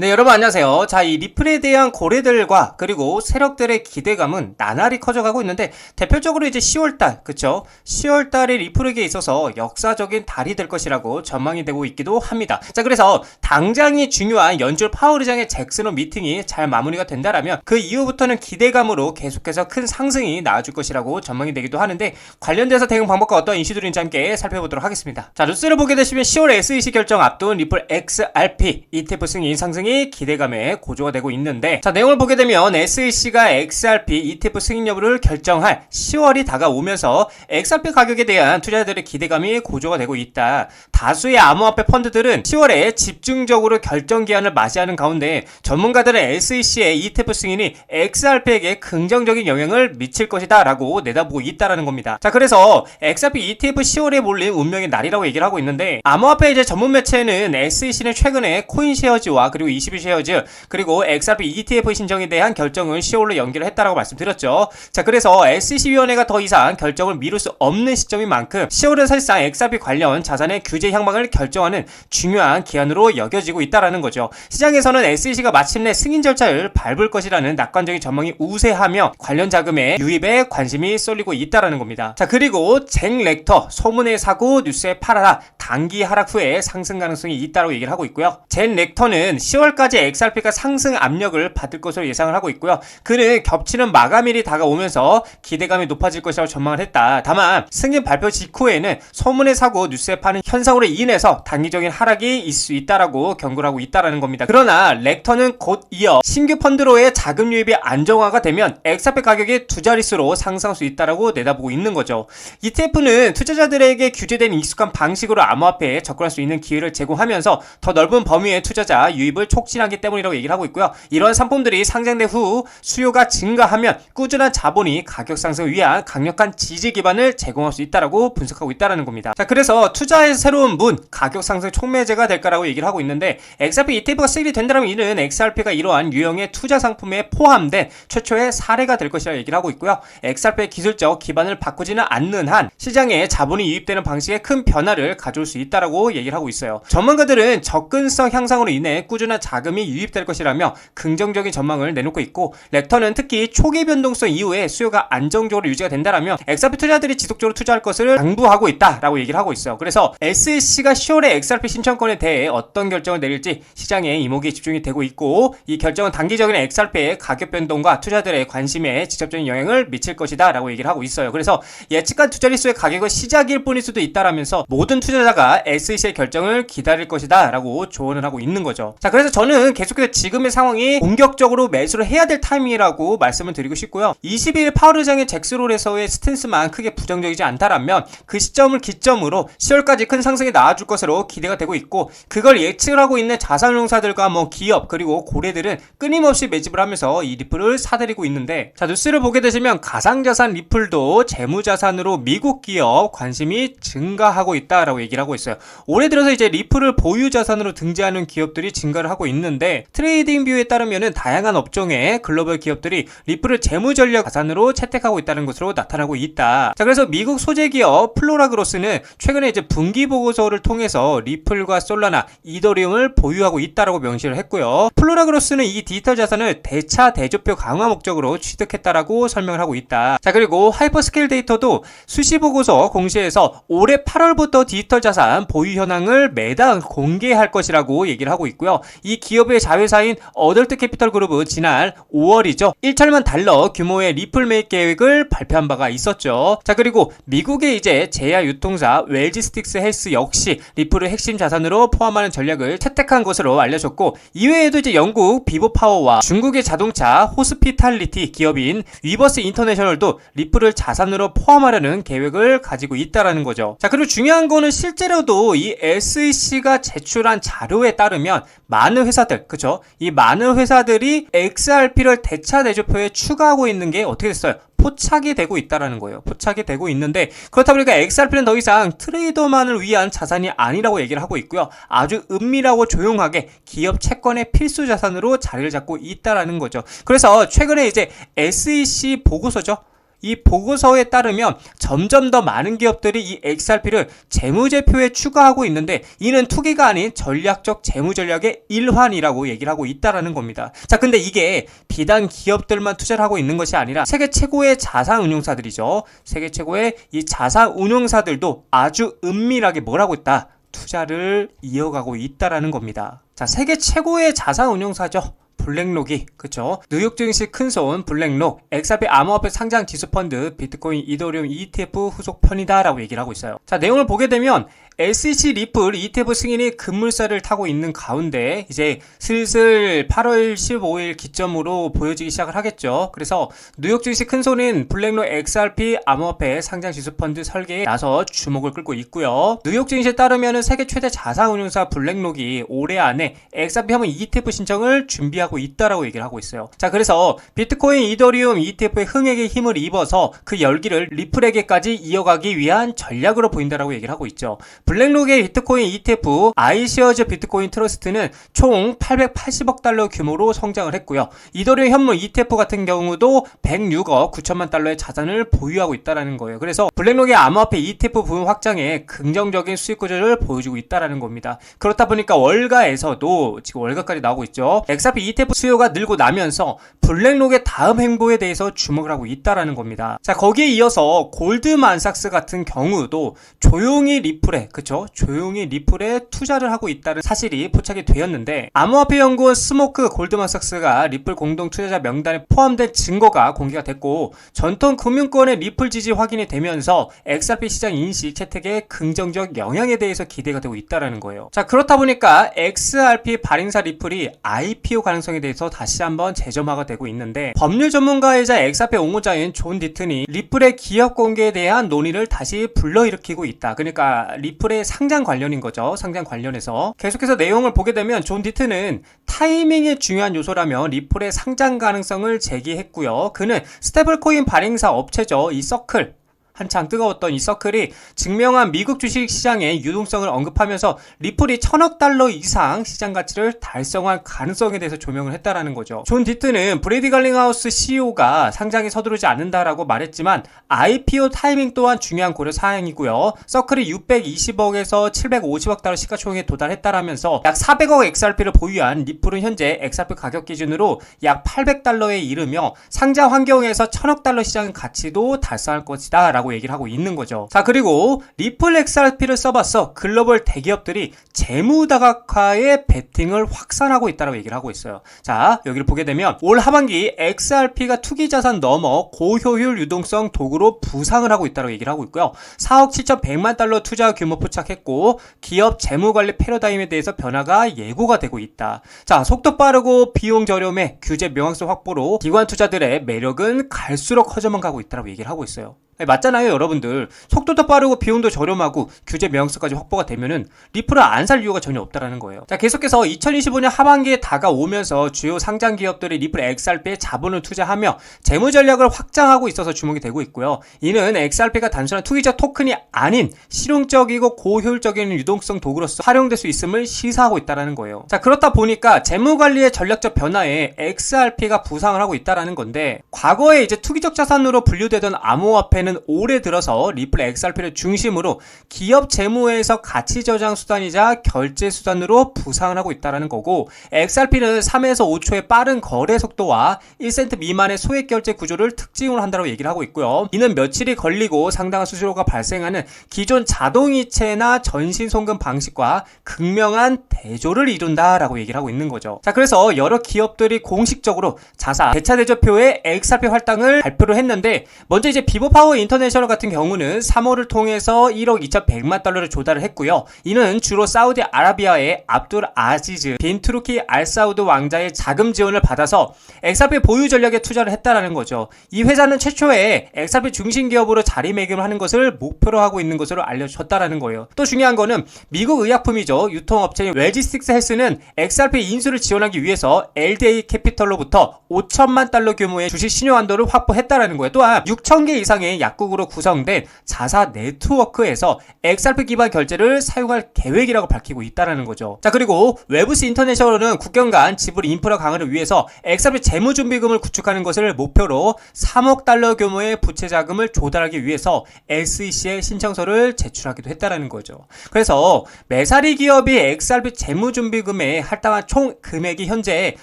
네, 여러분 안녕하세요. 자, 이 리플에 대한 고래들과 그리고 세력들의 기대감은 나날이 커져가고 있는데 대표적으로 이제 10월달, 그쵸? 10월달이 리플에게 있어서 역사적인 달이 될 것이라고 전망이 되고 있기도 합니다. 자, 그래서 당장이 중요한 연줄 파워르장의 잭슨호 미팅이 잘 마무리가 된다라면 그 이후부터는 기대감으로 계속해서 큰 상승이 나와줄 것이라고 전망이 되기도 하는데 관련돼서 대응 방법과 어떤 이슈들인지 함께 살펴보도록 하겠습니다. 자, 뉴스를 보게 되시면 10월 SEC 결정 앞둔 리플 XRP ETF 승인 상승이 기대감에 고조가 되고 있는데 자 내용을 보게 되면 SEC가 XRP ETF 승인 여부를 결정할 10월이 다가오면서 XRP 가격에 대한 투자자들의 기대감이 고조가 되고 있다. 다수의 암호화폐 펀드들은 10월에 집중적으로 결정 기한을 맞이하는 가운데 전문가들은 SEC의 ETF 승인이 XRP에게 긍정적인 영향을 미칠 것이다 라고 내다보고 있다라는 겁니다. 자 그래서 XRP ETF 10월에 몰린 운명의 날이라고 얘기를 하고 있는데 암호화폐 이제 전문 매체는 SEC는 최근에 코인쉐어즈와 그리고 22 쉐어즈 그리고 XRP ETF 신청에 대한 결정을 10월로 연기를 했다라고 말씀드렸죠. 자 그래서 SEC위원회가 더 이상 결정을 미룰 수 없는 시점인 만큼 10월은 사실상 XRP 관련 자산의 규제 향방을 결정하는 중요한 기한으로 여겨지고 있다라는 거죠. 시장에서는 SEC가 마침내 승인 절차를 밟을 것이라는 낙관적인 전망이 우세하며 관련 자금의 유입에 관심이 쏠리고 있다라는 겁니다. 자 그리고 잭 렉터 소문의 사고 뉴스에 팔아라 단기 하락 후에 상승 가능성이 있다고 얘기를 하고 있고요. 잭 렉터는 10월 까지 XRP가 상승 압력을 받을 것으로 예상을 하고 있고요. 그는 겹치는 마감일이 다가오면서 기대감이 높아질 것이라고 전망을 했다. 다만 승인 발표 직후에는 소문의 사고 뉴스에 파는 현상으로 인해서 단기적인 하락이 있을 수 있다라고 경고를 하고 있다라는 겁니다. 그러나 렉터는 곧 이어 신규 펀드로의 자금 유입이 안정화가 되면 XRP 가격이 두 자릿수로 상승할 수 있다라고 내다보고 있는 거죠. ETF는 투자자들에게 규제된 익숙한 방식으로 암호화폐에 접근할 수 있는 기회를 제공하면서 더 넓은 범위의 투자자 유입을 촉 진하기 때문이라고 얘기를 하고 있고요. 이런 상품들이 상장된 후 수요가 증가하면 꾸준한 자본이 가격 상승을 위한 강력한 지지 기반을 제공할 수 있다라고 분석하고 있다라는 겁니다. 자, 그래서 투자의 새로운 문, 가격 상승 촉매제가 될까라고 얘기를 하고 있는데 XRP ETF가 수익이 된다면 이는 XRP가 이러한 유형의 투자 상품에 포함된 최초의 사례가 될 것이라 얘기를 하고 있고요. XRP의 기술적 기반을 바꾸지는 않는 한 시장에 자본이 유입되는 방식에 큰 변화를 가져올 수 있다라고 얘기를 하고 있어요. 전문가들은 접근성 향상으로 인해 꾸준한 자금이 유입될 것이라며 긍정적인 전망을 내놓고 있고 렉터는 특히 초기 변동성 이후에 수요가 안정적으로 유지가 된다라면 XRP 투자들이 지속적으로 투자할 것을 당부하고 있다라고 얘기를 하고 있어요. 그래서 SEC가 10월에 XRP 신청권에 대해 어떤 결정을 내릴지 시장에 이목이 집중이 되고 있고 이 결정은 단기적인 XRP의 가격 변동과 투자들의 관심에 직접적인 영향을 미칠 것이다라고 얘기를 하고 있어요. 그래서 예측한 투자 리수의 가격은 시작일 뿐일 수도 있다라면서 모든 투자자가 SEC의 결정을 기다릴 것이다라고 조언을 하고 있는 거죠. 자, 그래서 저는 계속해서 지금의 상황이 공격적으로 매수를 해야 될 타이밍이라고 말씀을 드리고 싶고요. 22일 파워르장의 잭스롤에서의 스탠스만 크게 부정적이지 않다라면 그 시점을 기점으로 10월까지 큰 상승이 나와줄 것으로 기대가 되고 있고 그걸 예측을 하고 있는 자산운용사들과 뭐 기업 그리고 고래들은 끊임없이 매집을 하면서 이 리플을 사들이고 있는데 자 뉴스를 보게 되시면 가상자산 리플도 재무자산으로 미국 기업 관심이 증가하고 있다라고 얘기를 하고 있어요. 올해 들어서 이제 리플을 보유 자산으로 등재하는 기업들이 증가를 하고 있는데 트레이딩 뷰에 따르면은 다양한 업종의 글로벌 기업들이 리플을 재무 전략 자산으로 채택하고 있다는 것으로 나타나고 있다. 자, 그래서 미국 소재 기업 플로라그로스는 최근에 이제 분기 보고서를 통해서 리플과 솔라나, 이더리움을 보유하고 있다라고 명시를 했고요. 플로라그로스는 이 디지털 자산을 대차 대조표 강화 목적으로 취득했다라고 설명을 하고 있다. 자, 그리고 하이퍼스케일 데이터도 수시 보고서 공시에서 올해 8월부터 디지털 자산 보유 현황을 매달 공개할 것이라고 얘기를 하고 있고요. 이 기업의 자회사인 어덜트 캐피털 그룹은 지난 5월이죠. 1천만 달러 규모의 리플 매입 계획을 발표한 바가 있었죠. 자, 그리고 미국의 이제 제야 유통사 웰지스틱스 헬스 역시 리플을 핵심 자산으로 포함하는 전략을 채택한 것으로 알려졌고 이외에도 이제 영국 비보 파워와 중국의 자동차 호스피탈리티 기업인 위버스 인터내셔널도 리플을 자산으로 포함하려는 계획을 가지고 있다라는 거죠. 자, 그리고 중요한 거는 실제로도 이 SEC가 제출한 자료에 따르면 많은 회사들, 그쵸? 이 많은 회사들이 XRP를 대차 대조표에 추가하고 있는 게 어떻게 됐어요? 포착이 되고 있다라는 거예요. 포착이 되고 있는데 그렇다 보니까 XRP는 더 이상 트레이더만을 위한 자산이 아니라고 얘기를 하고 있고요. 아주 은밀하고 조용하게 기업 채권의 필수 자산으로 자리를 잡고 있다라는 거죠. 그래서 최근에 이제 SEC 보고서죠. 이 보고서에 따르면 점점 더 많은 기업들이 이 XRP를 재무제표에 추가하고 있는데 이는 투기가 아닌 전략적 재무 전략의 일환이라고 얘기를 하고 있다라는 겁니다. 자, 근데 이게 비단 기업들만 투자를 하고 있는 것이 아니라 세계 최고의 자산 운용사들이죠. 세계 최고의 이 자산 운용사들도 아주 은밀하게 뭘 하고 있다? 투자를 이어가고 있다라는 겁니다. 자, 세계 최고의 자산 운용사죠. 블랙록이 그쵸? 뉴욕 증시 큰손 블랙록. 엑사비 암호화폐 상장 지수펀드 비트코인 이더리움 ETF 후속 편이다 라고 얘기를 하고 있어요. 자 내용을 보게 되면 SEC 리플 ETF 승인이 급물살을 타고 있는 가운데 이제 슬슬 8월 15일 기점으로 보여지기 시작을 하겠죠. 그래서 뉴욕 증시 큰손인 블랙록 XRP 암호화폐 상장 지수 펀드 설계에 나서 주목을 끌고 있고요. 뉴욕 증시에 따르면 세계 최대 자산 운용사 블랙록이 올해 안에 XRP 한번 ETF 신청을 준비하고 있다라고 얘기를 하고 있어요. 자, 그래서 비트코인 이더리움 ETF의 흥액에 힘을 입어서 그 열기를 리플에게까지 이어가기 위한 전략으로 보인다라고 얘기를 하고 있죠. 블랙록의 비트코인 ETF 아이시어즈 비트코인 트러스트는 총 880억 달러 규모로 성장을 했고요. 이더리움 현물 ETF 같은 경우도 106억 9천만 달러의 자산을 보유하고 있다라는 거예요. 그래서 블랙록의 암호화폐 ETF 부분 확장에 긍정적인 수익 구조를 보여주고 있다라는 겁니다. 그렇다 보니까 월가에서도 지금 월가까지 나오고 있죠. XRP ETF 수요가 늘고 나면서 블랙록의 다음 행보에 대해서 주목을 하고 있다라는 겁니다. 자, 거기에 이어서 골드만삭스 같은 경우도 조용히 리플에 그쵸? 조용히 리플에 투자를 하고 있다는 사실이 포착이 되었는데 암호화폐 연구원 스모크 골드만삭스가 리플 공동 투자자 명단에 포함된 증거가 공개가 됐고 전통 금융권의 리플 지지 확인이 되면서 XRP 시장 인식 채택에 긍정적 영향에 대해서 기대가 되고 있다라는 거예요. 자 그렇다 보니까 XRP 발행사 리플이 IPO 가능성에 대해서 다시 한번 재점화가 되고 있는데 법률 전문가이자 XRP 옹호자인 존 디튼이 리플의 기업 공개에 대한 논의를 다시 불러일으키고 있다. 그러니까 리플 리플의 상장 관련인 거죠. 상장 관련해서. 계속해서 내용을 보게 되면 존 디트는 타이밍이 중요한 요소라며 리플의 상장 가능성을 제기했고요. 그는 스테블 코인 발행사 업체죠. 이 서클 한창 뜨거웠던 이 서클이 증명한 미국 주식 시장의 유동성을 언급하면서 리플이 천억 달러 이상 시장 가치를 달성할 가능성에 대해서 조명을 했다라는 거죠. 존 디트는 브레디 갈링하우스 CEO가 상장에 서두르지 않는다라고 말했지만 IPO 타이밍 또한 중요한 고려 사항이고요. 서클이 620억에서 750억 달러 시가총액에 도달했다라면서 약 400억 XRP를 보유한 리플은 현재 XRP 가격 기준으로 약 800달러에 이르며 상장 환경에서 천억 달러 시장 가치도 달성할 것이다 라고 라고 얘기를 하고 있는 거죠. 자, 그리고 리플 XRP를 써봤어. 글로벌 대기업들이 재무 다각화에 베팅을 확산하고 있다고 얘기를 하고 있어요. 자, 여기를 보게 되면 올 하반기 XRP가 투기 자산 넘어 고효율 유동성 도구로 부상을 하고 있다고 얘기를 하고 있고요. 4억 7,100만 달러 투자 규모 포착했고 기업 재무 관리 패러다임에 대해서 변화가 예고가 되고 있다. 자, 속도 빠르고 비용 저렴해 규제 명확성 확보로 기관 투자들의 매력은 갈수록 커져만 가고 있다고 얘기를 하고 있어요. 네, 맞잖아요, 여러분들. 속도도 빠르고 비용도 저렴하고 규제 명확성까지 확보가 되면은 리플을 안 살 이유가 전혀 없다라는 거예요. 자, 계속해서 2025년 하반기에 다가오면서 주요 상장 기업들이 리플 XRP에 자본을 투자하며 재무 전략을 확장하고 있어서 주목이 되고 있고요. 이는 XRP가 단순한 투기적 토큰이 아닌 실용적이고 고효율적인 유동성 도구로서 활용될 수 있음을 시사하고 있다라는 거예요. 자, 그렇다 보니까 재무 관리의 전략적 변화에 XRP가 부상을 하고 있다라는 건데 과거에 이제 투기적 자산으로 분류되던 암호화폐는 경우에는 올해 들어서 리플 XRP를 중심으로 기업 재무에서 가치 저장 수단이자 결제 수단으로 부상을 하고 있다는 거고 XRP는 3에서 5초의 빠른 거래 속도와 1센트 미만의 소액 결제 구조를 특징으로 한다고 얘기를 하고 있고요. 이는 며칠이 걸리고 상당한 수수료가 발생하는 기존 자동이체나 전신 송금 방식과 극명한 대조를 이룬다라고 얘기를 하고 있는 거죠. 자, 그래서 여러 기업들이 공식적으로 자사 대차 대조표의 XRP 활당을 발표를 했는데 먼저 이제 비보파워 인터내셔널 같은 경우는 3호를 통해서 1억 2,100만 달러를 조달을 했고요. 이는 주로 사우디아라비아의 압둘 아지즈 빈 투르키 알 사우드 왕자의 자금 지원을 받아서 엑사피 보유 전략에 투자를 했다라는 거죠. 이 회사는 최초에 엑사피 중심 기업으로 자리매김을 하는 것을 목표로 하고 있는 것으로 알려졌다라는 거예요. 또 중요한 거는 미국 의약품이죠. 유통업체인 웰지스틱스 헬스는 XRP 인수를 지원하기 위해서 LDA 캐피털로부터 5천만 달러 규모의 주식 신용 한도를 확보했다라는 거예요. 또한 6천 개 이상의 약국으로 구성된 자사 네트워크에서 XRP 기반 결제를 사용할 계획이라고 밝히고 있다는 거죠. 자, 그리고 웨브스 인터내셔널은 국경 간 지불 인프라 강화를 위해서 XRP 재무 준비금을 구축하는 것을 목표로 3억 달러 규모의 부채 자금을 조달하기 위해서 SEC에 신청서를 제출하기도 했다는 거죠. 그래서 메사리 기업이 XRP 재무 준비금에 할당한 총 금액이 현재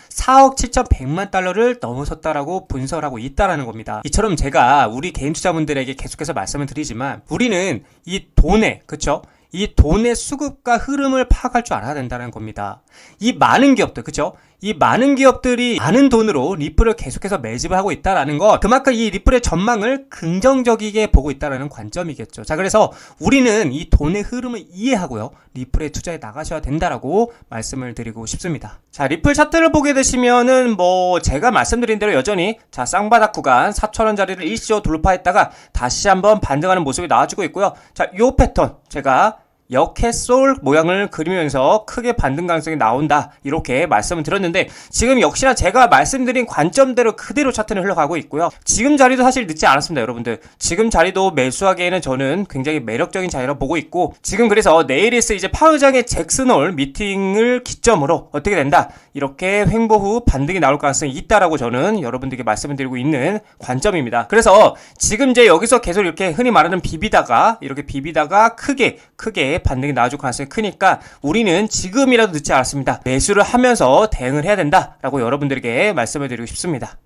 4억 7,100만 달러를 넘어섰다라고 분석하고 있다라는 겁니다. 이처럼 제가 우리 개인 투자분들 에게 계속해서 말씀을 드리지만 우리는 이 돈에 그쵸? 이 돈의 수급과 흐름을 파악할 줄 알아야 된다는 겁니다. 이 많은 기업들, 그쵸? 이 많은 기업들이 많은 돈으로 리플을 계속해서 매집을 하고 있다라는 것, 그만큼 이 리플의 전망을 긍정적이게 보고 있다라는 관점이겠죠. 자, 그래서 우리는 이 돈의 흐름을 이해하고요. 리플에 투자해 나가셔야 된다라고 말씀을 드리고 싶습니다. 자, 리플 차트를 보게 되시면은 뭐 제가 말씀드린 대로 여전히 자, 쌍바닥 구간 4천원짜리를 일시적으로 돌파했다가 다시 한번 반등하는 모습이 나와주고 있고요. 자, 요 패턴 제가 역해 솔 모양을 그리면서 크게 반등 가능성이 나온다. 이렇게 말씀을 드렸는데 지금 역시나 제가 말씀드린 관점대로 그대로 차트는 흘러가고 있고요. 지금 자리도 사실 늦지 않았습니다 여러분들. 지금 자리도 매수하기에는 저는 굉장히 매력적인 자리라고 보고 있고 지금 그래서 내일 있을 이제 파우장의 잭슨홀 미팅을 기점으로 어떻게 된다. 이렇게 횡보 후 반등이 나올 가능성이 있다라고 저는 여러분들께 말씀을 드리고 있는 관점입니다. 그래서 지금 이제 여기서 계속 이렇게 흔히 말하는 비비다가 이렇게 비비다가 크게 크게 반등이 나와줄 가능성이 크니까 우리는 지금이라도 늦지 않았습니다. 매수를 하면서 대응을 해야 된다라고 여러분들에게 말씀을 드리고 싶습니다.